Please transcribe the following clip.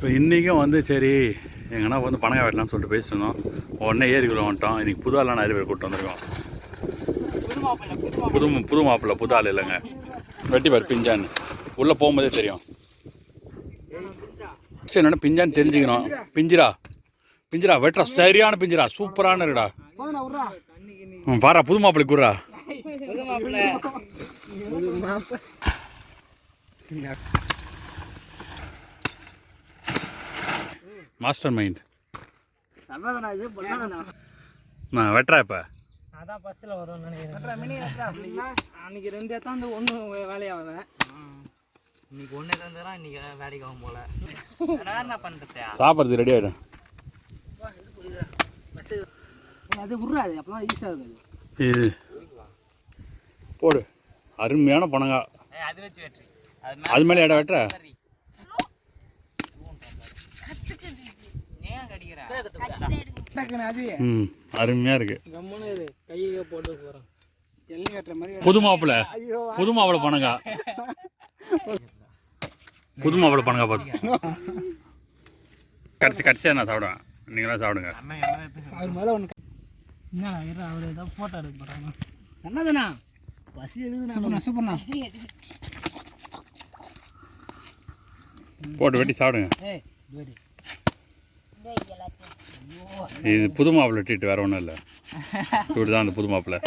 இப்போ இன்றைக்கும் வந்து சரி எங்கன்னா வந்து பணங்காய் வெட்டலாம்னு சொல்லிட்டு பேசிட்டு உடனே ஏரிக்குள்ளே வந்துட்டோம். இன்றைக்கி புது ஆளாக நிறைய பேர் கூப்பிட்டு வந்திருக்கோம். புது புது மாப்பிள்ளை புது ஆள் இல்லைங்க. வெட்டி பாரு பிஞ்சான்னு. உள்ளே போகும்போதே தெரியும். சரி என்னென்ன பிஞ்சான்னு தெரிஞ்சுக்கணும் பிஞ்சிரா பிஞ்சிரா வெட்டுறா. சரியான பிஞ்சிரா சூப்பரான இருக்குடா. ம், பாரா புது மாப்பிள்ளை. கூறா மாஸ்டர் மைண்ட் நான் வெட்டுறா இப்போ. அதான் பஸ்ஸில் வரும்னு நினைக்கிறேன். அன்னைக்கு ரெண்டு ஏத்தான் வந்து ஒன்றும் வேலையாகல இன்னைக்கு ஒன்று தந்துடுறான் இன்னைக்கு வேலைக்கு ஆகும் போல. வேற என்ன பண்ணுறது சாப்பிட்றது ரெடி ஆகிடும் அது விட்றாது அப்போ தான் ஈஸியாக இருக்குது இது. போடு. அருமையான பணங்கா அது வச்சு அது அது மேலே இடம் வெட்டுற. கட்டுற மாதிரி புது மாப்பிள்ளை புது மாப்பிள்ளை பணங்கா. புது மாப்பிள்ளை பணங்கா பார்த்து கடைசி கடைசியாக நான் சாப்பிடுவேன். நீங்களாம் சாப்பிடுங்க. அவர் ஏதாவது ஃபோட்டோ எடுக்க போகிறாங்க சொன்னதுண்ணா. பசி எழுதுண்ணா சூப்பர்ண்ணா சூப்பர்ண்ணா. போட்டு வெட்டி சாப்பிடுங்க. இது புது மாப்பிள்ளை டீட்டு வேற ஒன்றும் இல்லை. இப்படி தான் அந்த புது மாப்பிள்ளை.